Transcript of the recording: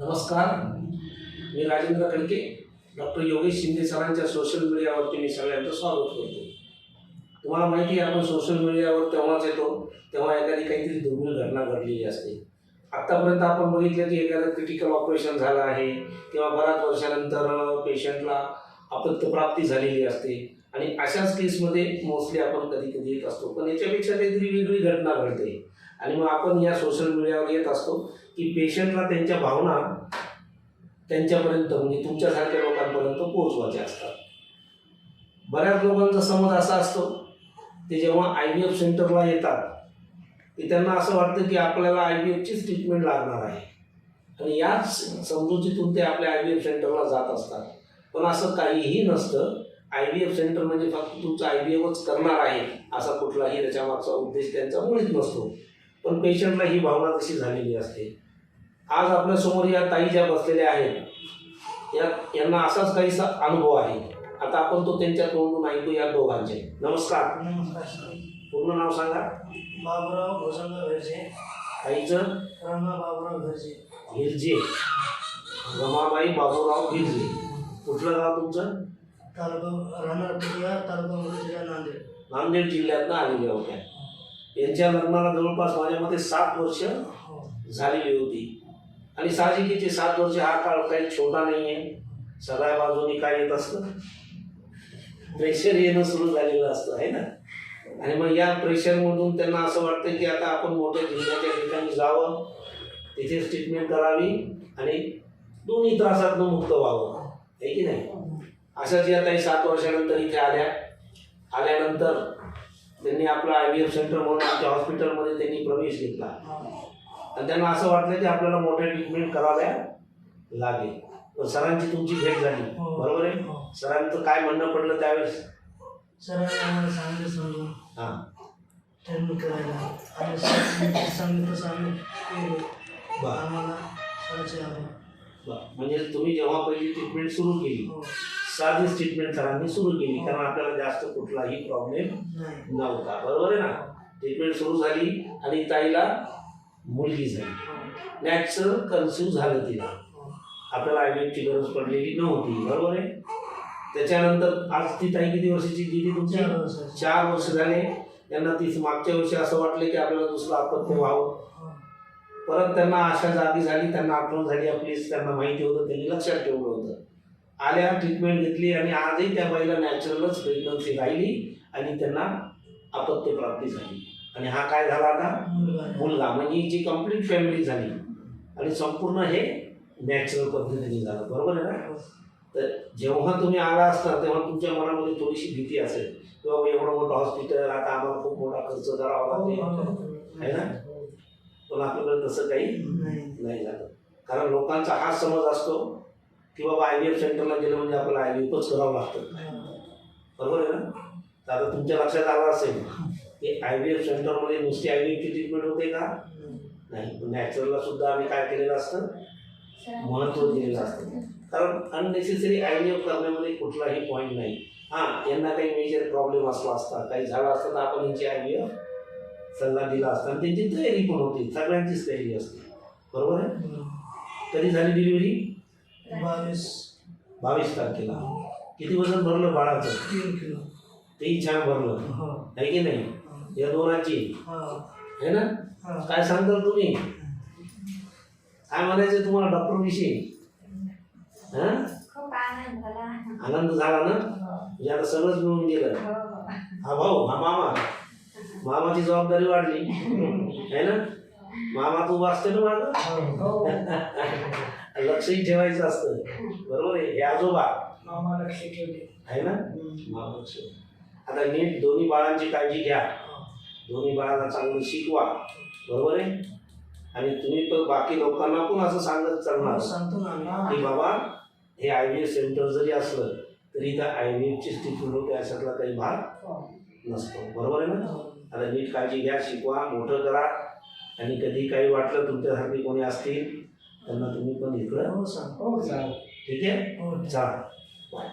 नमस्कार. मी राजेंद्र खडके डॉक्टर योगेश शिंदे सरांच्या सोशल मीडियावरती मी सगळ्यांचं स्वागत करतो. तुम्हाला माहिती आहे आपण सोशल मीडियावर तेव्हाच येतो तेव्हा एखादी काहीतरी दुर्मिळ घटना घडलेली असते. आत्तापर्यंत आपण बघितलं की एखादं क्रिटिकल ऑपरेशन झालं आहे किंवा बऱ्याच वर्षानंतर पेशंटला अपत्यप्राप्ती झालेली असते. आणि अशाच केसमध्ये मोस्टली आपण कधी कधी येत असतो. पण याच्यापेक्षा काहीतरी वेगळी घटना घडते. आणि मग आपण या सोशल मीडियावर येत असतो. की पेशंटला त्यांच्या भावना त्यांच्यापर्यंत म्हणजे तुमच्यासारख्या लोकांपर्यंत पोहोचवायच्या असतात. बऱ्याच लोकांचा समज असा असतो ते जेव्हा आय व्ही एफ सेंटरला येतात की त्यांना असं वाटतं की आपल्याला आय व्ही एफचीच ट्रीटमेंट लागणार आहे. आणि याच समजुतीतून ते आपल्या आय व्ही एफ सेंटरला जात असतात. पण असं काहीही नसतं. आय व्ही एफ सेंटर म्हणजे फक्त तुमचं आय व्ही एफच करणार आहे असा कुठलाही त्याच्यामागचा उद्देश त्यांचा मुळीच नसतो. पण पेशंटला ही भावना तशी झालेली असते आज आपल्यासमोर या ताई ज्या बसलेल्या आहेत या यांना असाच काहीसा अनुभव आहे. आता आपण तो त्यांच्या तोंडून ऐकू या दोघांचे. नमस्कार. नमस्कार पूर्ण नाव सांगा. बाबुराव भोजंग घरचे ताईचं रमा बाबुराव घरचे गिरजे रमाबाई बाबूराव गिरजे कुठलं गाव तुमचं? तालुका राहणार तालुका जिल्हा नांदेड. नांदेड जिल्ह्यातनं आलेल्या होत्या यांच्या लग्नाला जवळपास माझ्या मते सात वर्ष हो. झालेली होती. आणि साहजिकीचे सात वर्ष हा काळ काही छोटा नाही आहे सगळ्या बाजूनी काय येत असतं? प्रेशर येणं सुरू झालेलं असतं आहे ना? आणि मग या प्रेशरमधून त्यांना असं वाटतं की आता आपण मोठ्या जिल्ह्याच्या ठिकाणी जावं तिथेच ट्रीटमेंट करावी आणि दोन्ही त्रासातनं मुक्त व्हावं. आहे की नाही? अशा या ताई सात वर्षानंतर इथे आल्या. आल्यानंतर त्यांनी आपलं आय व्ही एफ सेंटर म्हणून आमच्या हॉस्पिटलमध्ये त्यांनी प्रवेश घेतला. आणि त्यांना असं वाटलं की आपल्याला मोठ्या ट्रीटमेंट कराव्या लागेल. सरांची तुमची भेट झाली. हो. बरोबर आहे? हो. सरांचं काय म्हणणं पडलं त्यावेळेस? सरांनी आम्हाला सांगितलं समजून. हां. ट्रीटमेंट करायला. आणि सांगितलं तसं आम्ही केलं बरं. आम्हाला सरांचे आभार बरं. म्हणजे तुम्ही जेव्हा पहिली ट्रीटमेंट सुरू केली हो. साधीच ट्रीटमेंट सरांनी सुरू केली कारण आपल्याला जास्त कुठलाही प्रॉब्लेम नाही. नव्हता. बरोबर आहे ना? ट्रीटमेंट सुरू झाली आणि ताईला मुलगी झाली. नॅचरल कन्स्यू झालं तिला. आपल्याला आयव्हीएफची गरज पडलेली नव्हती बरोबर आहे? त्याच्यानंतर आज ती ताई किती वर्षाची दिली तुमची? चार वर्ष. झाले. त्यांना तीच मागच्या वर्षी असं वाटलं की आपल्याला दुसरं अपत्य व्हावं. हो. परत त्यांना आशा जागी झाली त्यांना आठवण झाली आपलीच त्यांना माहिती होतं त्यांनी लक्षात ठेवलं होतं. आल्या ट्रीटमेंट घेतली आणि आजही त्या बाईला नॅचरलच प्रेग्नन्सी राहिली आणि त्यांना अपत्य प्राप्ती झाली. आणि हा काय झाला आता मुलगा. म्हणजे हिची कंप्लीट फॅमिली झाली. आणि संपूर्ण हे नॅचरल पद्धतीने झालं. बरोबर आहे ना? हो. तर जेव्हा तुम्ही आला असता तेव्हा तुमच्या मनामध्ये थोडीशी भीती असेल. की बाबा एवढं मोठं हॉस्पिटल आता आम्हाला खूप मोठा खर्च करावा हो, लागेल. आहे ना? हो. पण आपल्याकडे तसं काही नाही. झालं. कारण लोकांचा हा समज असतो की बाबा आय व्ही एफ सेंटरला गेलं म्हणजे आपल्याला आय व्ही एफच करावं लागतं. हो. बरोबर आहे ना? तर आता तुमच्या लक्षात आलं असेल. की आय व्ही एफ सेंटरमध्ये नुसती आय व्ही एफची ट्रीटमेंट होते का? नाही. पण नॅचरलला सुद्धा आम्ही काय केलेलं असतं? महत्त्व दिलेलं असतं. कारण अननेसेसरी आय व्ही एफ करण्यामध्ये कुठलाही पॉईंट नाही. हां यांना काही मेजर प्रॉब्लेम असला असता काही झाला असता तर आपण यांची आय व्ही एफ सल्ला दिला असता. आणि त्यांची तयारी पण होती. सगळ्यांचीच तयारी असते. बरोबर आहे. कधी झाली डिलिव्हरी बावीस. बावीस तारखेला. किती वजन भरलं बाळाचं? तीन किलो. तेही छान भरलं. आहे की नाही? या दोनाची हो. आहे ना? हो. काय सांगताल तुम्ही? काय म्हणायचं तुम्हाला डॉक्टरविषयी हां? खूप आनंद झाला. आनंद झाला ना? हो, म्हणजे आता सगळंच मिळून गेलं. हो, हो. हा भाऊ हा मामा. मामाची जबाबदारी वाढली. आहे ना? मामा तू वाचते ना माझं. हो. लक्षही ठेवायचं असतं. बरोबर आहे? हे आजोबा. मामा लक्ष ठेवले. आहे ना? मामा लक्ष आता नीट दोन्ही बाळांची काळजी घ्या. दोन्ही बाळांना चांगलं शिकवा. बरोबर आहे? आणि तुम्ही पण बाकी लोकांना पण असं सांगत चालणार. सांगतो ना की बाबा हे आय व्ही एफ सेंटर जरी असलं तरी इथं आय व्ही एफची ट्रीटमेंट होते अशातला काही भाग नसतो. बरोबर आहे ना? आता नीट काळजी घ्या शिकवा मोठं करा. आणि कधी काही वाटलं तुमच्यासारखे कोणी असतील त्यांना तुम्ही पण इकडं हो सांग हो ठीक आहे? हो. चला बाय.